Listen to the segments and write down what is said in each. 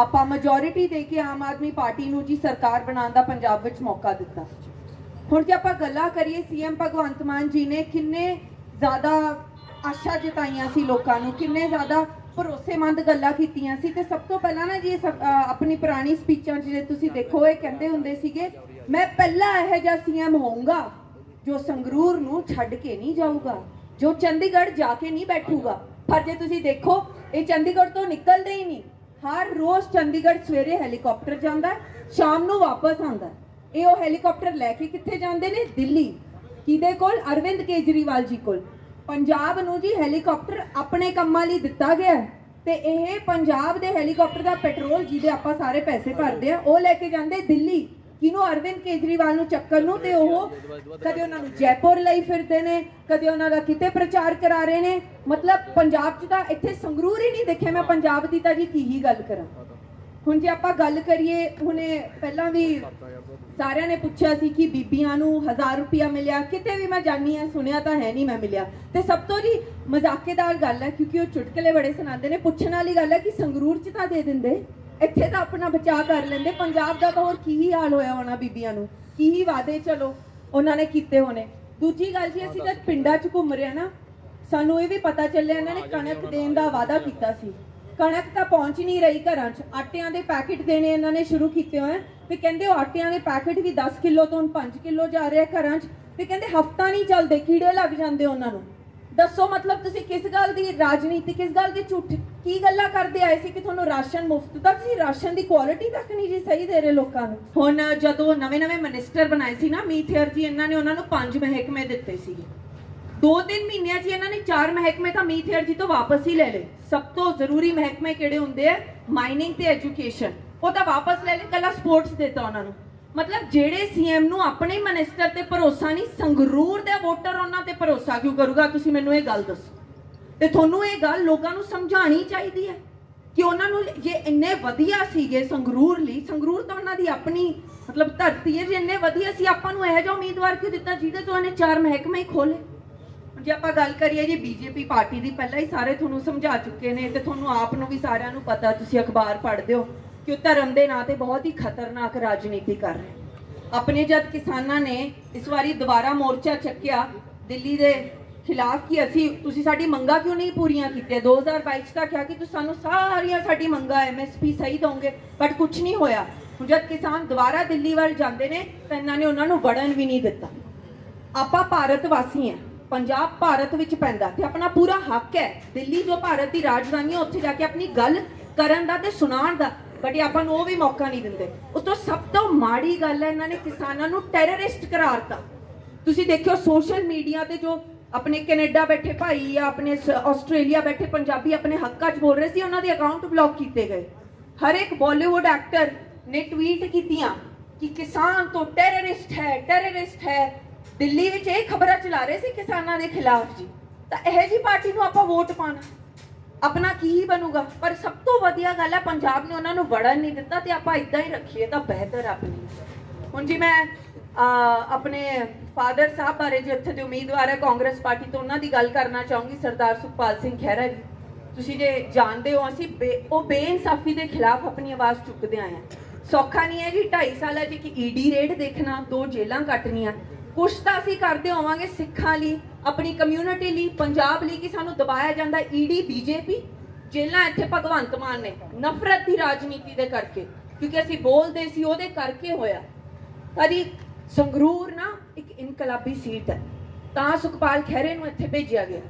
ਆਪਾਂ ਮੈਜੋਰਿਟੀ ਦੇ ਕੇ ਆਮ ਆਦਮੀ ਪਾਰਟੀ ਨੂੰ ਜੀ ਸਰਕਾਰ ਬਣਾਉਣ ਦਾ ਪੰਜਾਬ ਵਿੱਚ ਮੌਕਾ ਦਿੱਤਾ। ਹੁਣ ਜੇ ਆਪਾਂ ਗੱਲਾਂ ਕਰੀਏ ਸੀਐਮ ਭਗਵੰਤ ਮਾਨ ਜੀ ਨੇ ਕਿੰਨੇ ਜ਼ਿਆਦਾ ਆਸ਼ਾ ਜਤਾਈਆਂ ਸੀ ਲੋਕਾਂ ਨੂੰ, ਕਿੰਨੇ ਜ਼ਿਆਦਾ ਭਰੋਸੇਮੰਦ ਗੱਲਾਂ ਕੀਤੀਆਂ ਸੀ ਤੇ ਸਭ ਤੋਂ ਪਹਿਲਾਂ ਨਾ ਜੀ ਆਪਣੀ ਪੁਰਾਣੀ ਸਪੀਚਾਂ 'ਚ ਜੇ ਤੁਸੀਂ ਦੇਖੋ, ਇਹ ਕਹਿੰਦੇ ਹੁੰਦੇ ਸੀਗੇ, ਮੈਂ ਪਹਿਲਾ ਇਹੋ ਜਿਹਾ ਸੀਐਮ ਹੋਊਂਗਾ ਜੋ ਸੰਗਰੂਰ ਨੂੰ ਛੱਡ ਕੇ ਨਹੀਂ ਜਾਊਗਾ, ਜੋ ਚੰਡੀਗੜ੍ਹ ਜਾ ਕੇ ਨਹੀਂ ਬੈਠੂਗਾ। ਪਰ ਜੇ ਤੁਸੀਂ ਦੇਖੋ, ਇਹ ਚੰਡੀਗੜ੍ਹ ਤੋਂ ਨਿਕਲਦੇ ਹੀ ਨਹੀਂ। ਹਰ ਰੋਜ਼ ਚੰਡੀਗੜ੍ਹ ਸਵੇਰੇ ਹੈਲੀਕਾਪਟਰ ਜਾਂਦਾ ਸ਼ਾਮ ਨੂੰ ਵਾਪਸ ਆਉਂਦਾ ਇਹ ਉਹ ਹੈਲੀਕਾਪਟਰ ਲੈ ਕੇ ਕਿੱਥੇ ਜਾਂਦੇ ਨੇ? ਦਿੱਲੀ। ਕਿਹਦੇ ਕੋਲ? ਅਰਵਿੰਦ ਕੇਜਰੀਵਾਲ ਜੀ ਕੋਲ। ਪੰਜਾਬ ਨੂੰ ਜੀ ਹੈਲੀਕਾਪਟਰ ਆਪਣੇ ਕੰਮਾਂ ਲਈ ਦਿੱਤਾ ਗਿਆ ਹੈ ਤੇ ਇਹ ਪੰਜਾਬ ਦੇ ਹੈਲੀਕਾਪਟਰ ਦਾ ਪੈਟਰੋਲ ਜਿਹਦੇ ਆਪਾਂ ਸਾਰੇ ਪੈਸੇ ਭਰਦੇ ਆ, ਉਹ ਲੈ ਕੇ ਜਾਂਦੇ ਦਿੱਲੀ। ਕਿਨੂੰ ਅਰਵਿੰਦ ਕੇਜਰੀਵਾਲ ਨੂੰ ਚੱਕਰ ਨੂੰ ਤੇ ਉਹ ਕਦੇ ਉਹਨਾਂ ਨੂੰ ਜੈਪੁਰ ਲਈ ਫਿਰਦੇ ਨੇ, ਕਦੇ ਉਹਨਾਂ ਦਾ ਕਿਤੇ ਪ੍ਰਚਾਰ ਕਰਾ ਰਹੇ ਨੇ। ਮਤਲਬ ਪੰਜਾਬ 'ਚ ਤਾਂ ਇੱਥੇ ਸੰਗਰੂਰ ਹੀ ਨਹੀਂ ਦੇਖਿਆ ਮੈਂ, ਪੰਜਾਬ ਦੀ ਤਾਂ ਜੀ ਕੀ ਹੀ ਗੱਲ ਕਰਾਂ। ਹੁਣ ਜੇ ਆਪਾਂ ਗੱਲ ਕਰੀਏ, ਹੁਣੇ ਪਹਿਲਾਂ ਵੀ ਸਾਰਿਆਂ ਨੇ ਪੁੱਛਿਆ ਸੀ ਕਿ ਬੀਬੀਆਂ ਨੂੰ 1000 ਰੁਪਿਆ ਮਿਲਿਆ, ਕਿਤੇ ਵੀ ਮੈਂ ਜਾਣੀ ਆ ਸੁਣਿਆ ਤਾਂ ਹੈ ਨਹੀਂ ਮੈਂ ਮਿਲਿਆ। ਤੇ ਸਭ ਤੋਂ ਜੀ ਮਜ਼ਾਕੇਦਾਰ ਗੱਲ ਹੈ, ਕਿਉਂਕਿ ਉਹ ਚੁਟਕਲੇ ਬੜੇ ਸੁਣਾਉਂਦੇ ਨੇ, ਪੁੱਛਣ ਵਾਲੀ ਗੱਲ ਹੈ ਕਿ ਸੰਗਰੂਰ 'ਚ ਤਾਂ ਦੇ ਦਿੰਦੇ। ਇੱਥੇ ਤਾਂ ਆਪਣਾ ਬਚਾਅ ਕਰ ਲੈਂਦੇ। ਪੰਜਾਬ ਦਾ ਤਾਂ ਹੋਰ ਕੀ ਹੀ ਹਾਲ ਹੋਇਆ ਹੋਣਾ ਬੀਬੀਆਂ ਨੂੰ? ਕੀ ਹੀ ਵਾਦੇ ਚਲੋ ਉਹਨਾਂ ਨੇ ਕੀਤੇ ਹੋਣੇ। ਦੂਜੀ ਗੱਲ ਜੀ ਅਸੀਂ ਜਦ ਪਿੰਡਾਂ 'ਚ ਘੁੰਮ ਰਹੇ ਹਾਂ ਨਾ ਸਾਨੂੰ ਇਹ ਵੀ ਪਤਾ ਚੱਲਿਆ ਇਹਨਾਂ ਨੇ ਕਣਕ ਦੇਣ ਦਾ ਵਾਅਦਾ ਕੀਤਾ ਸੀ। ਕਣਕ ਤਾਂ ਪਹੁੰਚ ਨਹੀਂ ਰਹੀ ਘਰਾਂ 'ਚ। ਆਟਿਆਂ ਦੇ ਪੈਕੇਟ ਦੇਣੇ ਇਹਨਾਂ ਨੇ ਸ਼ੁਰੂ ਕੀਤੇ ਹੋਏ। ਆ ਤੇ ਕਹਿੰਦੇ ਉਹ ਆਟਿਆਂ ਦੇ ਪੈਕੇਟ ਵੀ 10 ਕਿਲੋ ਤੋਂ ਹੁਣ 5 ਕਿਲੋ ਜਾ ਰਹੇ ਆ ਘਰਾਂ 'ਚ। ਤੇ ਕਹਿੰਦੇ ਹਫਤਾ ਨਹੀਂ ਚੱਲਦੇ ਕੀੜੇ ਲੱਗ ਜਾਂਦੇ ਉਹਨਾਂ ਨੂੰ। ਦੱਸੋ ਮਤਲਬ ਤੁਸੀਂ ਕਿਸ ਗੱਲ ਦੀ ਰਾਜਨੀਤੀ ਕਿਸ ਗੱਲ ਦੀ ਝੂਠ ਕੀ ਗੱਲਾਂ ਕਰਦੇ ਆਏ ਸੀ ਕਿ ਤੁਹਾਨੂੰ ਰਾਸ਼ਨ ਮੁਫਤ ਦਾ ਤੁਸੀਂ ਰਾਸ਼ਨ ਦੀ ਕੁਆਲਿਟੀ ਤੱਕ ਨਹੀਂ ਜੀ ਸਹੀ ਦੇ ਰਹੇ ਲੋਕਾਂ ਨੂੰ? ਹੁਣ ਜਦੋਂ ਨਵੇਂ-ਨਵੇਂ ਮਿਨਿਸਟਰ ਬਣਾਏ ਸੀ ਨਾ ਮੀਥੇਰ ਜੀ, ਇਹਨਾਂ ਨੇ ਉਹਨਾਂ ਨੂੰ ਪੰਜ ਮਹਿਕਮੇ ਦਿੱਤੇ ਸੀਗੇ। ਦੋ ਤਿੰਨ ਮਹੀਨਿਆਂ 'ਚ ਇਹਨਾਂ ਨੇ ਚਾਰ ਮਹਿਕਮੇ ਤਾਂ ਮੀਥੇਰ ਜੀ ਤੋਂ ਵਾਪਸ ਹੀ ਲੈ ਲਏ। ਸਭ ਤੋਂ ਜ਼ਰੂਰੀ ਮਹਿਕਮੇ ਕਿਹੜੇ ਹੁੰਦੇ ਆ? ਮਾਈਨਿੰਗ ਤੇ ਐਜੂਕੇਸ਼ਨ ਉਹ ਤਾਂ ਵਾਪਸ ਲੈ ਲਏ ਕੱਲਾ ਸਪੋਰਟਸ ਦਿੱਤਾ ਉਹਨਾਂ ਨੂੰ। ਮਤਲਬ ਜਿਹੜੇ ਸੀਐਮ ਨੂੰ ਆਪਣੇ ਮਿਨਿਸਟਰ ਤੇ ਭਰੋਸਾ ਨਹੀਂ, ਸੰਗਰੂਰ ਦੇ ਵੋਟਰ ਉਹਨਾਂ ਤੇ ਭਰੋਸਾ ਕਿਉਂ ਕਰੂਗਾ? ਤੁਸੀਂ ਮੈਨੂੰ ਇਹ ਗੱਲ ਦੱਸੋ। ਤੇ ਤੁਹਾਨੂੰ ਇਹ ਗੱਲ ਲੋਕਾਂ ਨੂੰ ਸਮਝਾਣੀ ਚਾਹੀਦੀ ਹੈ ਕਿ ਉਹਨਾਂ ਨੂੰ ਜੇ ਇੰਨੇ ਵਧੀਆ ਸੀਗੇ ਸੰਗਰੂਰ ਲਈ, ਸੰਗਰੂਰ ਤਾਂ ਉਹਨਾਂ ਦੀ ਆਪਣੀ ਮਤਲਬ ਧਰਤੀ ਹੈ, ਜੇ ਇੰਨੇ ਵਧੀਆ ਸੀ, ਆਪਾਂ ਨੂੰ ਇਹੋ ਜਿਹਾ ਉਮੀਦਵਾਰ ਕਿਉਂ ਦਿੱਤਾ ਜਿਹਦੇ ਤੋਂ ਇਹਨੇ ਚਾਰ ਮਹਿਕਮੇ ਖੋਲੇ ਜੇ ਆਪਾਂ ਗੱਲ ਕਰੀਏ ਜੀ ਬੀਜੇਪੀ ਪਾਰਟੀ ਦੀ, ਪਹਿਲਾਂ ਹੀ ਸਾਰੇ ਤੁਹਾਨੂੰ ਸਮਝਾ ਚੁੱਕੇ ਨੇ ਤੇ ਤੁਹਾਨੂੰ ਆਪ ਨੂੰ ਵੀ ਸਾਰਿਆਂ ਨੂੰ ਪਤਾ, ਤੁਸੀਂ ਅਖਬਾਰ ਪੜ੍ਹਦੇ ਹੋ ਕਿ ਉਹ ਧਰਮ ਦੇ ਨਾਂ ਤੇ ਬਹੁਤ ਹੀ ਖਤਰਨਾਕ ਰਾਜਨੀਤੀ ਕਰ ਰਹੇ ਆਪਣੇ ਜਦ ਕਿਸਾਨਾਂ ਨੇ ਇਸ ਵਾਰੀ ਦੁਬਾਰਾ ਮੋਰਚਾ ਚੱਕਿਆ ਦਿੱਲੀ ਦੇ ਖਿਲਾਫ ਕਿ ਅਸੀਂ, ਤੁਸੀਂ ਸਾਡੀ ਮੰਗਾਂ ਕਿਉਂ ਨਹੀਂ ਪੂਰੀਆਂ ਕੀਤੀਆਂ? 2022 ਚ ਤਾਂ ਕਿਹਾ ਕਿ ਤੁਸੀਂ ਸਾਨੂੰ ਸਾਰੀਆਂ ਸਾਡੀ ਮੰਗਾਂ ਐਮਐਸਪੀ ਸਹੀ ਦੋਗੇ ਬਟ ਕੁਝ ਨਹੀਂ ਹੋਇਆ। ਹੁਣ ਜਦ ਕਿਸਾਨ ਦੁਬਾਰਾ ਦਿੱਲੀ ਵੱਲ ਜਾਂਦੇ ਨੇ, ਤਾਂ ਇਹਨਾਂ ਨੇ ਉਹਨਾਂ ਨੂੰ ਵੜਨ ਵੀ ਨਹੀਂ ਦਿੱਤਾ। ਆਪਾਂ ਭਾਰਤ ਵਾਸੀ ਹਾਂ। ਪੰਜਾਬ ਭਾਰਤ ਵਿੱਚ ਪੈਂਦਾ ਤੇ ਆਪਣਾ ਪੂਰਾ ਹੱਕ ਹੈ। ਦਿੱਲੀ ਜੋ ਭਾਰਤ ਦੀ ਰਾਜਧਾਨੀ ਹੈ, ਉੱਥੇ ਜਾ ਕੇ ਆਪਣੀ ਗੱਲ ਕਰਨ ਦਾ ਤੇ ਸੁਣਾਉਣ ਦਾ। ਬਟ ਇਹ ਆਪਾਂ ਨੂੰ ਉਹ ਵੀ ਮੌਕਾ ਨਹੀਂ ਦਿੰਦੇ। ਉਤੋਂ ਸਭ ਤੋਂ ਮਾੜੀ ਗੱਲ ਹੈ, ਇਹਨਾਂ ਨੇ ਕਿਸਾਨਾਂ ਨੂੰ ਟੈਰਰਿਸਟ ਕਰਾਰਤਾ। ਤੁਸੀਂ ਦੇਖਿਓ ਸੋਸ਼ਲ ਮੀਡੀਆ ਤੇ ਜੋ ਆਪਣੇ ਕੈਨੇਡਾ ਬੈਠੇ ਭਾਈ ਜਾਂ ਆਪਣੇ ਆਸਟ੍ਰੇਲੀਆ ਬੈਠੇ ਪੰਜਾਬੀ ਆਪਣੇ ਹੱਕਾਂ 'ਚ ਬੋਲ ਰਹੇ ਸੀ, ਉਹਨਾਂ ਦੇ ਅਕਾਊਂਟ ਬਲੌਕ ਕੀਤੇ ਗਏ। ਹਰ ਇੱਕ ਬਾਲੀਵੁੱਡ ਐਕਟਰ ਨੇ ਟਵੀਟ ਕੀਤੀਆਂ ਕਿ ਕਿਸਾਨ ਤੋਂ ਟੈਰਰਿਸਟ ਹੈ ਟੈਰਰਿਸਟ ਹੈ। ਦਿੱਲੀ ਵਿੱਚ ਇਹ ਖਬਰਾਂ ਚਲਾ ਰਹੇ ਸੀ ਕਿਸਾਨਾਂ ਦੇ ਖਿਲਾਫ ਜੀ। ਤਾਂ ਇਹ ਜੀ ਪਾਰਟੀ ਨੂੰ ਆਪਾਂ ਵੋਟ ਪਾਣਾ ਆਪਣਾ ਕੀ ਹੀ ਬਣੂਗਾ? ਪਰ ਸਭ ਤੋਂ ਵਧੀਆ ਗੱਲ ਹੈ, ਪੰਜਾਬ ਨੇ ਉਹਨਾਂ ਨੂੰ ਵੜਨ ਨਹੀਂ ਦਿੱਤਾ ਤੇ ਆਪਾਂ ਇਦਾਂ ਹੀ ਰੱਖੀਏ ਤਾਂ ਬਿਹਤਰ ਹੈ ਆਪਣੀ। ਹੁਣ ਜੀ ਮੈਂ ਆਪਣੇ ਫਾਦਰ ਸਾਹਿਬ ਬਾਰੇ ਜੋ ਇੱਥੇ ਦੇ ਉਮੀਦਵਾਰ ਹੈ ਕਾਂਗਰਸ ਪਾਰਟੀ, ਤੋਂ ਉਹਨਾਂ ਦੀ ਗੱਲ ਕਰਨਾ ਚਾਹੂੰਗੀ ਸਰਦਾਰ ਸੁਖਪਾਲ ਸਿੰਘ ਖਹਿਰਾ ਜੀ। ਤੁਸੀਂ ਜੇ ਜਾਣਦੇ ਹੋ, ਅਸੀਂ ਬੇ- ਉਹ ਬੇਇਨਸਾਫੀ ਦੇ ਖਿਲਾਫ ਆਪਣੀ ਆਵਾਜ਼ ਚੁੱਕਦੇ ਆਏ ਹਾਂ। ਸੌਖਾ ਨਹੀਂ ਹੈ ਜੀ 2.5 ਸਾਲਾਂ 'ਚ ਕਿ ਈਡੀ ਰੇਡ ਦੇਖਣਾ, ਦੋ ਜੇਲਾਂ ਕੱਟਣੀਆਂ। ਕੁਛ ਤਾਂ ਅਸੀਂ ਕਰਦੇ ਹੋਵਾਂਗੇ ਸਿੱਖਾਂ ਲਈ, ਆਪਣੀ ਕਮਿਊਨਿਟੀ ਲਈ, ਪੰਜਾਬ ਲਈ ਕਿ ਸਾਨੂੰ ਦਬਾਇਆ ਜਾਂਦਾ ਈਡੀ ਬੀਜੇਪੀ ਜੇਲਾਂ ਇੱਥੇ ਭਗਵੰਤ ਮਾਨ ਨੇ, ਨਫ਼ਰਤ ਦੀ ਰਾਜਨੀਤੀ ਦੇ ਕਰਕੇ, ਕਿਉਂਕਿ ਅਸੀਂ ਬੋਲਦੇ ਸੀ, ਉਹਦੇ ਕਰਕੇ ਹੋਇਆ। ਕਦੀ ਸੰਗਰੂਰ ਨਾ ਇੱਕ ਇਨਕਲਾਬੀ ਸੀਟ ਹੈ। ਤਾਂ ਸੁਖਪਾਲ ਖਹਿਰੇ ਨੂੰ ਇੱਥੇ ਭੇਜਿਆ ਗਿਆ।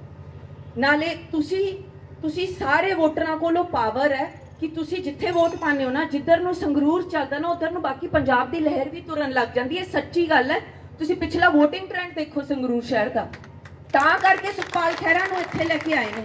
ਨਾਲੇ ਤੁਸੀਂ ਤੁਸੀਂ ਸਾਰੇ ਵੋਟਰਾਂ ਕੋਲੋਂ ਪਾਵਰ ਹੈ ਕਿ ਤੁਸੀਂ ਜਿੱਥੇ ਵੋਟ ਪਾਉਂਦੇ ਹੋ ਨਾ, ਜਿੱਧਰ ਨੂੰ ਸੰਗਰੂਰ ਚੱਲਦਾ ਨਾ, ਉਧਰ ਨੂੰ ਬਾਕੀ ਪੰਜਾਬ ਦੀ ਲਹਿਰ ਵੀ ਤੁਰਨ ਲੱਗ ਜਾਂਦੀ ਹੈ। ਸੱਚੀ ਗੱਲ ਹੈ, ਤੁਸੀਂ ਪਿਛਲਾ VOTING ਟ੍ਰੈਂਡ ਦੇਖੋ ਸੰਗਰੂਰ ਸ਼ਹਿਰ ਦਾ। ਤਾਂ ਕਰਕੇ ਸੁਖਪਾਲ ਖਹਿਰਾ ਨੂੰ ਇੱਥੇ ਲੈ ਕੇ ਆਏ ਨੇ।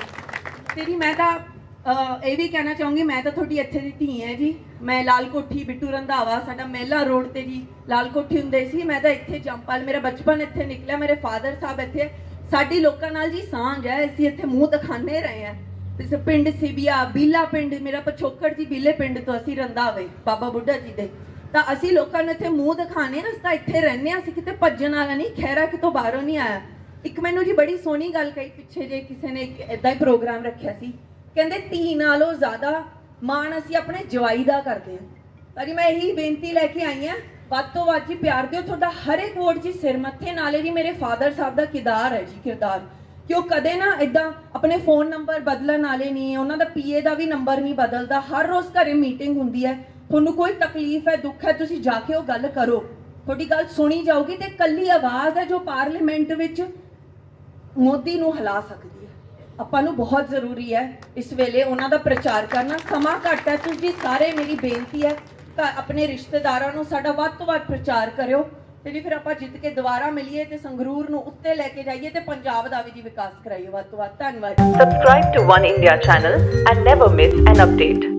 ਤੇਰੀ ਮੈਂ ਤਾਂ ਇਹ ਵੀ ਕਹਿਣਾ ਚਾਹੂੰਗੀ, ਮੈਂ ਤਾਂ ਤੁਹਾਡੀ ਇੱਥੇ ਦੀ ਧੀ ਹੈ ਜੀ। ਮੈਂ ਲਾਲ ਕੋਠੀ ਬਿੱਟੂ ਰੰਧਾਵਾ, ਸਾਡਾ ਮਹਿਲਾ ਰੋਡ ਤੇ ਜੀ ਲਾਲ ਕੋਠੀ ਹੁੰਦੇ ਸੀ। ਮੈਂ ਤਾਂ ਇੱਥੇ ਜੰਪਲ ਮੇਰਾ ਬਚਪਨ ਇੱਥੇ ਨਿਕਲਿਆ, ਮੇਰੇ ਫਾਦਰ ਸਾਹਿਬ ਇੱਥੇ। ਸਾਡੀ ਲੋਕਾਂ ਨਾਲ ਜੀ ਸਾਂਝ ਹੈ, ਅਸੀਂ ਇੱਥੇ ਮੂੰਹ ਦਿਖਾਣੇ ਰਹੇ ਹਾਂ। ਇਸ ਪਿੰਡ ਸਿਬੀਆ ਬੀਲਾ ਪਿੰਡ, ਮੇਰਾ ਪਛੋਕੜ ਜੀ ਬੀਲੇ ਪਿੰਡ ਤੋਂ ਅਸੀਂ ਰੰਧਾਵੇ, ਬਾਬਾ ਬੁੱਢਾ ਜੀ ਦੇ। ਤਾਂ ਅਸੀਂ ਲੋਕਾਂ ਨੂੰ ਇੱਥੇ ਮੂੰਹ ਦਿਖਾਣੇ ਆ ਅਸੀਂ ਤਾਂ ਇੱਥੇ ਰਹਿੰਦੇ ਆ ਅਸੀਂ ਕਿਤੇ ਭੱਜਣ ਵਾਲਾ ਨਹੀਂ ਖੈਰਾ ਕਿਤੋਂ ਬਾਹਰੋਂ ਨਹੀਂ ਆਇਆ। ਇੱਕ ਮੈਨੂੰ ਜੀ ਬੜੀ ਸੋਹਣੀ ਗੱਲ ਕਹੀ ਪਿੱਛੇ ਜੇ ਕਿਸੇ ਨੇ ਇੱਕ ਏਦਾਂ ਹੀ ਪ੍ਰੋਗਰਾਮ ਰੱਖਿਆ ਸੀ। ਕਹਿੰਦੇ ਧੀ ਨਾਲੋਂ ਜ਼ਿਆਦਾ ਮਾਣ ਅਸੀਂ ਆਪਣੇ ਜਵਾਈ ਦਾ ਕਰਦੇ ਹਾਂ। ਪਰ ਮੈਂ ਇਹੀ ਬੇਨਤੀ ਲੈ ਕੇ ਆਈ ਹਾਂ, ਵੱਧ ਤੋਂ ਵੱਧ ਜੀ ਪਿਆਰ ਦਿਓ। ਤੁਹਾਡਾ ਹਰ ਇੱਕ ਵੋਟ ਜੀ ਸਿਰ ਮੱਥੇ, ਨਾਲੇ ਜੀ ਮੇਰੇ ਫਾਦਰ ਸਾਹਿਬ ਦਾ ਕਿਰਦਾਰ ਹੈ ਜੀ, ਕਿਰਦਾਰ। ਕਿ ਉਹ ਕਦੇ ਨਾ ਇਦਾਂ ਆਪਣੇ ਫੋਨ ਨੰਬਰ ਬਦਲਣ ਵਾਲੇ ਨਹੀਂ ਉਹਨਾਂ ਦਾ ਪੀਏ ਦਾ ਵੀ ਨੰਬਰ ਨਹੀਂ ਬਦਲਦਾ। ਹਰ ਰੋਜ਼ ਘਰੇ ਮੀਟਿੰਗ ਹੁੰਦੀ ਹੈ, ਤੁਹਾਨੂੰ ਕੋਈ ਤਕਲੀਫ ਹੈ, ਦੁੱਖ ਹੈ, ਤੁਸੀਂ ਜਾ ਕੇ ਉਹ ਗੱਲ ਕਰੋ। ਤੁਹਾਡੀ ਗੱਲ ਸੁਣੀ ਜਾਊਗੀ ਤੇ ਕੱਲੀ ਆਵਾਜ਼ ਹੈ ਜੋ ਪਾਰਲੀਮੈਂਟ ਵਿੱਚ ਮੋਦੀ ਨੂੰ ਹਿਲਾ ਸਕਦੀ ਹੈ। ਆਪਾਂ ਨੂੰ ਬਹੁਤ ਜ਼ਰੂਰੀ ਹੈ ਇਸ ਵੇਲੇ ਉਹਨਾਂ ਦਾ ਪ੍ਰਚਾਰ ਕਰਨਾ। ਸਮਾਂ ਘੱਟ ਹੈ, ਤੁਸੀਂ ਸਾਰੇ ਮੇਰੀ ਬੇਨਤੀ ਹੈ ਤਾਂ ਆਪਣੇ ਰਿਸ਼ਤੇਦਾਰਾਂ ਨੂੰ ਸਾਡਾ ਵੱਧ ਤੋਂ ਵੱਧ ਪ੍ਰਚਾਰ ਕਰਿਓ ਤੇ ਜੀ ਫਿਰ ਆਪਾਂ ਜਿੱਤ ਕੇ ਦੁਬਾਰਾ ਮਿਲੀਏ ਤੇ ਸੰਗਰੂਰ ਨੂੰ ਉੱਤੇ ਲੈ ਕੇ ਜਾਈਏ ਤੇ ਪੰਜਾਬ ਦਾ ਵੀ ਜੀ ਵਿਕਾਸ ਕਰਾਈਏ ਵੱਧ ਤੋਂ ਵੱਧ। ਧੰਨਵਾਦ। Subscribe to One India channel and never miss an update.